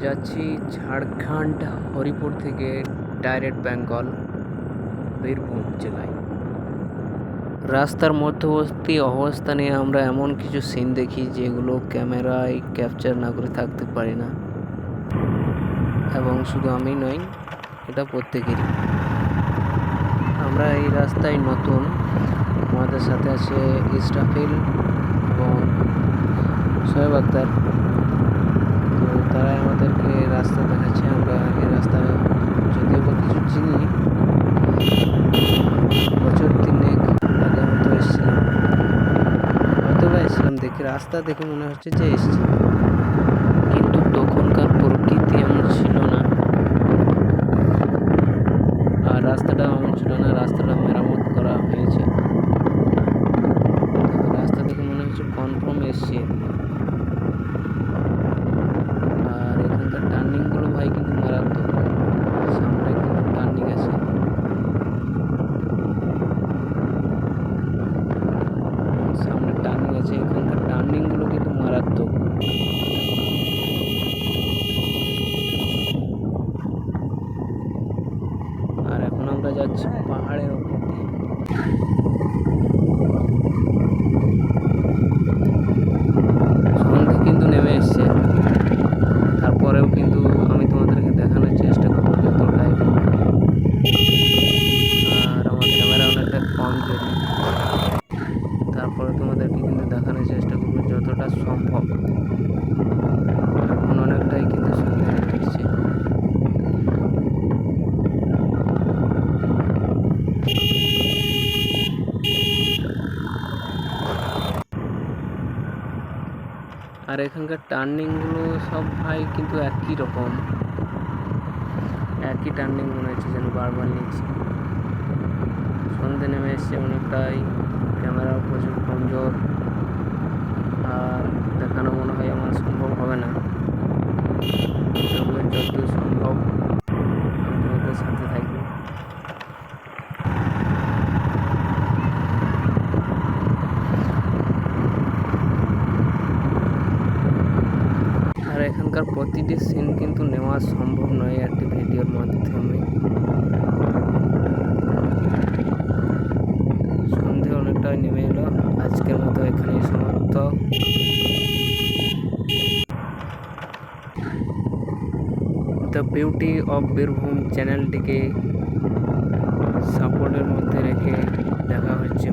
যাচ্ছি ঝাড়খণ্ড, হরিপুর থেকে ডাইরেক্ট বেঙ্গল, বীরভূম জেলায়। রাস্তার মধ্যবর্তী অবস্থানে আমরা এমন কিছু সিন দেখি যেগুলো ক্যামেরায় ক্যাপচার না করে থাকতে পারি না। এবং শুধু আমি নই, এটা প্রত্যেকেরই। আমরা এই রাস্তায় নতুন। আমাদের সাথে আছে ইস্টাফিল এবং সোহেব আক্তার। দেখে রাস্তা দেখে মনে হচ্ছে যে এসেছি। কিন্তু তখনকার প্রকৃতি এমন ছিল না। আর রাস্তাটা এমন ছিল না, রাস্তাটা মেরামত করা হয়েছে। রাস্তা দেখে মনে হচ্ছে কনফার্ম এসছি। আর এখানকার টার্নিংগুলো ভাই কিন্তু মারাত্মক। সামনে টার্নিং আছে। সামনে টার্নিং আছে কিন্তু মারাত্মক আর এখন আমরা যাচ্ছি পাহাড়ের ওপর দিয়ে। কিন্তু নেমে তারপরেও কিন্তু আমি তোমাদেরকে দেখানোর চেষ্টা আর ক্যামেরা অনেকটা তারপরে তোমাদেরকে কিন্তু দেখানোর চেষ্টা করব যতটা সম্ভব এখন অনেকটাই কিন্তু সন্ধে নেমে এসছে আর এখানকার টার্নিংগুলো সব ভাই কিন্তু একই রকম। একই টার্নিং মনে হচ্ছে যেন বারবার নিচ্ছে। সন্ধে নেমে এসছে অনেকটাই ক্যামেরাও প্রচুর কমজোর, আর দেখানো মনে হয় আমার সম্ভব হবে না তবুও যতদূর সম্ভব আমি তোমাদের সাথে থাকব আর এখানকার প্রতিটি সিন কিন্তু নেওয়া সম্ভব নয় একটি ভিডিওর মাধ্যমে। সন্ধে অনেকটাই নেমে এলো। আজকের মতো এখানে সমাপ্ত। দ্য বিউটি অফ বীরভূম চ্যানেলটিকে সাপোর্টের মধ্যে রেখে দেখা হচ্ছে